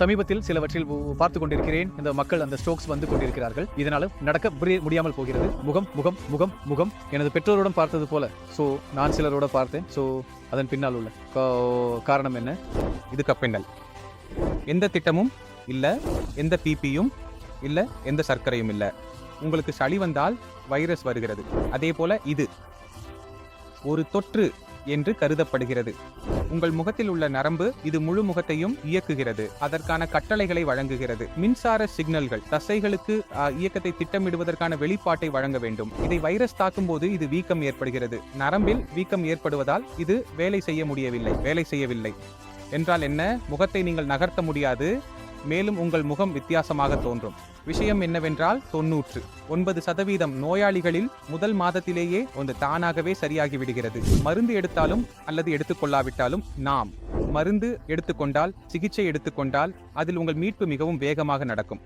சமீபத்தில் சிலவற்றில் பார்த்து கொண்டிருக்கிறேன். இந்த மக்கள் அந்த ஸ்ட்ரோக்ஸ் வந்து கொண்டிருக்கிறார்கள். இதனால நடக்க முடியாமல் போகிறது. முகம் முகம் முகம் முகம். எனது பெற்றோருடன் பார்த்தது போல. ஸோ நான் சிலரோட பார்த்தேன். ஸோ அதன் பின்னால் உள்ள. காரணம் என்ன? இது கப்பிண்டல். எந்த திட்டமும் இல்லை. எந்த பிபியும் இல்லை. எந்த சர்க்கரையும் இல்லை. உங்களுக்கு சளி வந்தால் வைரஸ் வருகிறது. அதே போல இது ஒரு தொற்று என்று கருதப்படுகிறது. உங்கள் முகத்தில் உள்ள நரம்பு இது முழு முகத்தையும் இயக்குகிறது. அதற்கான கட்டளைகளை வழங்குகிறது. மின்சார சிக்னல்கள் தசைகளுக்கு இயக்கத்தை திட்டமிடுவதற்கான வெளிப்பாட்டை வழங்க வேண்டும். இதை வைரஸ் தாக்கும் போது இது வீக்கம் ஏற்படுகிறது. நரம்பில் வீக்கம் ஏற்படுவதால் இது வேலை செய்ய முடியவில்லை. வேலை செய்யவில்லை. என்றால் என்ன? முகத்தை நீங்கள் நகர்த்த முடியாது. மேலும் உங்கள் முகம் வித்தியாசமாக தோன்றும். விஷயம் என்னவென்றால் தொன்னூற்று ஒன்பது சதவீதம் நோயாளிகளில் முதல் மாதத்திலேயே ஒன்று தானாகவே சரியாகி விடுகிறது மருந்து எடுத்தாலும் அல்லது எடுத்துக்கொள்ளாவிட்டாலும் நாம் மருந்து எடுத்துக்கொண்டால் சிகிச்சை எடுத்துக்கொண்டால் அதில் உங்கள் மீட்பு மிகவும் வேகமாக நடக்கும்.